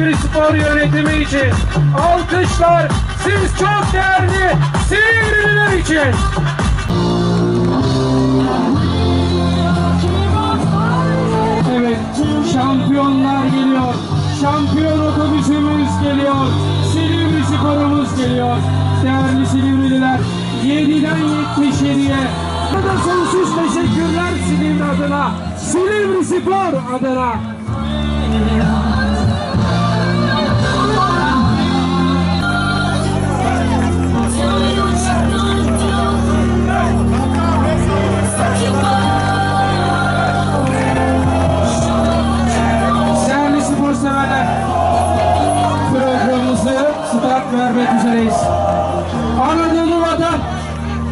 Silivri Spor yönetimi için. Alkışlar siz çok değerli Silivrililer için. Evet, şampiyonlar geliyor. Şampiyon otobüsümüz geliyor. Silivri sporumuz geliyor. Değerli Silivrililer, 7'den 77'ye. Burada sonsuz teşekkürler Silivri adına. Silivri Spor adına.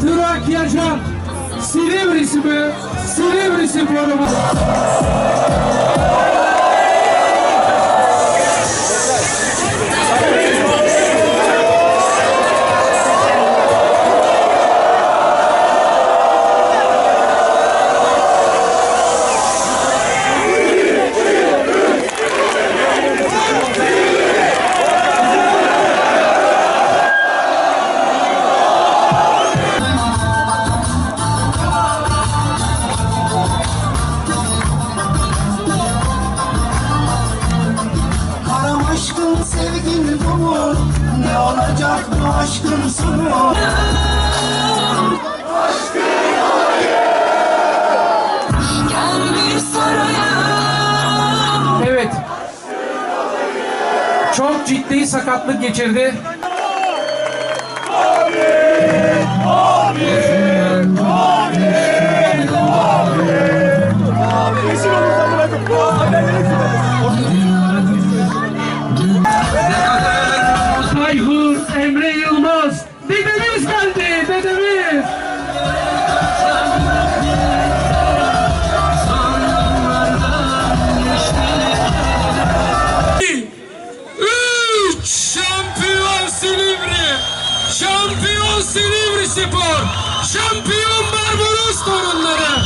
Trakya Can, Silivri Spor, Silivri Spor'umuz. Aşkın sevgin bu mu? Ne olacak bu aşkın sonu? Gel bir sarayım Evet. Çok ciddi sakatlık geçirdi. Tayfur Silivri Spor, şampiyon Barbaros torunları.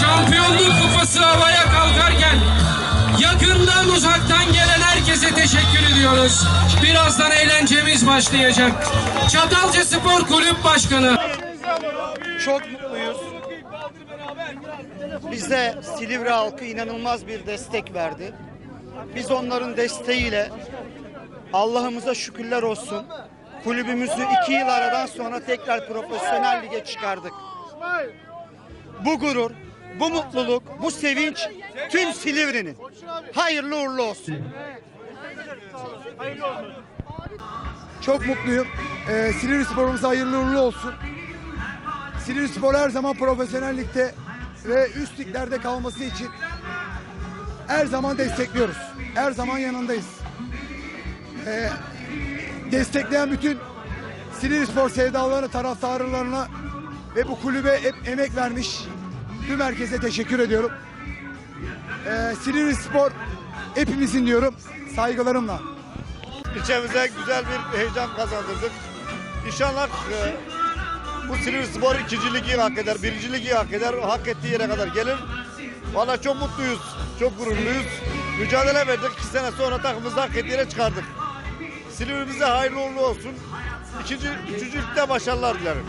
Şampiyonluk kupası havaya kalkarken yakından uzaktan gelen herkese teşekkür ediyoruz. Birazdan eğlencemiz başlayacak. Çatalca Spor Kulüp Başkanı. Çok mutluyuz. Bize Silivri halkı inanılmaz bir destek verdi. Biz onların desteğiyle Allah'ımıza şükürler olsun. Kulübümüzü iki yıl aradan sonra tekrar profesyonel lige çıkardık. Bu gurur, bu mutluluk, bu sevinç tüm Silivri'nin. Hayırlı uğurlu olsun. Çok mutluyum. Ee, Silivri sporumuza hayırlı uğurlu olsun. Silivri Spor her zaman profesyonellikte ve üst liglerde kalması için her zaman destekliyoruz. Her zaman yanındayız. Ee, destekleyen bütün Silivri Spor sevdalarını, taraftarlarına ve bu kulübe hep emek vermiş tüm herkese teşekkür ediyorum. Ee, Silivri Spor hepimizin diyorum saygılarımla. İlçemize güzel bir heyecan kazandırdık. İnşallah e, bu Silivri Spor ikinci ligi hak eder, birinci ligi hak eder, hak ettiği yere kadar gelir. Valla çok mutluyuz, çok gururluyuz. Mücadele verdik, iki sene sonra takımımızı hak ettiği yere çıkardık. Silivri'mize hayırlı uğurlu olsun. İkinci, üçüncü ligde başarılar dilerim.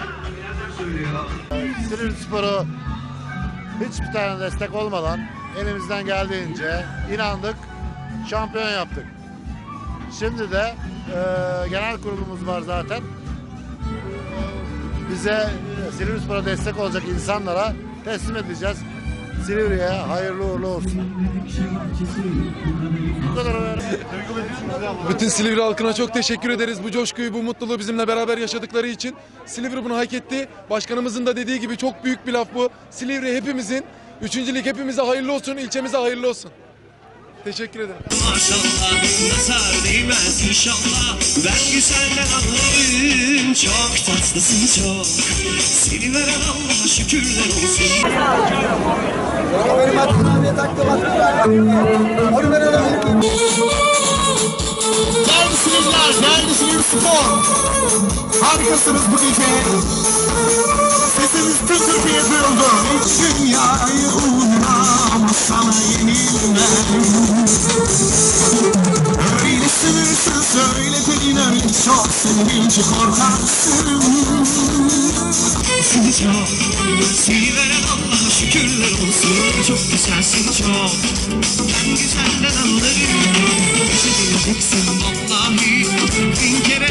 Silivri Spor'u hiçbir tane destek olmadan elimizden geldiğince inandık, şampiyon yaptık. Şimdi de e, genel kurulumuz var zaten. Bize Silivri Spor'a destek olacak insanlara teslim edeceğiz. Silivri'ye hayırlı uğurlu olsun. Bu kadar. Bütün Silivri halkına çok teşekkür ederiz. Bu coşkuyu, bu mutluluğu bizimle beraber yaşadıkları için. Silivri bunu hak etti. Başkanımızın da dediği gibi çok büyük bir laf bu. Silivri hepimizin, üçüncülük hepimize hayırlı olsun, ilçemize hayırlı olsun. Teşekkür ederim. Maşallah nazar değmez inşallah Ben güzelden anlarım Çok tatlısın çok Seni veren Allah'a şükürler olsun Değerli Silivriler, değerli Silivri Spor. Harikasınız bu gece. Nefes tükürtü yapıyordu Hiç dünyayı uğramam Sana yenilmem. Öyle seversen söyle de inan Çok sevince korkarsın. Seni çok Severen Allah'a şükürler olsun. Çok güzelsin çok. Ben güzelden alırım anlarım. Üşüteceksin vallahi. Bin kere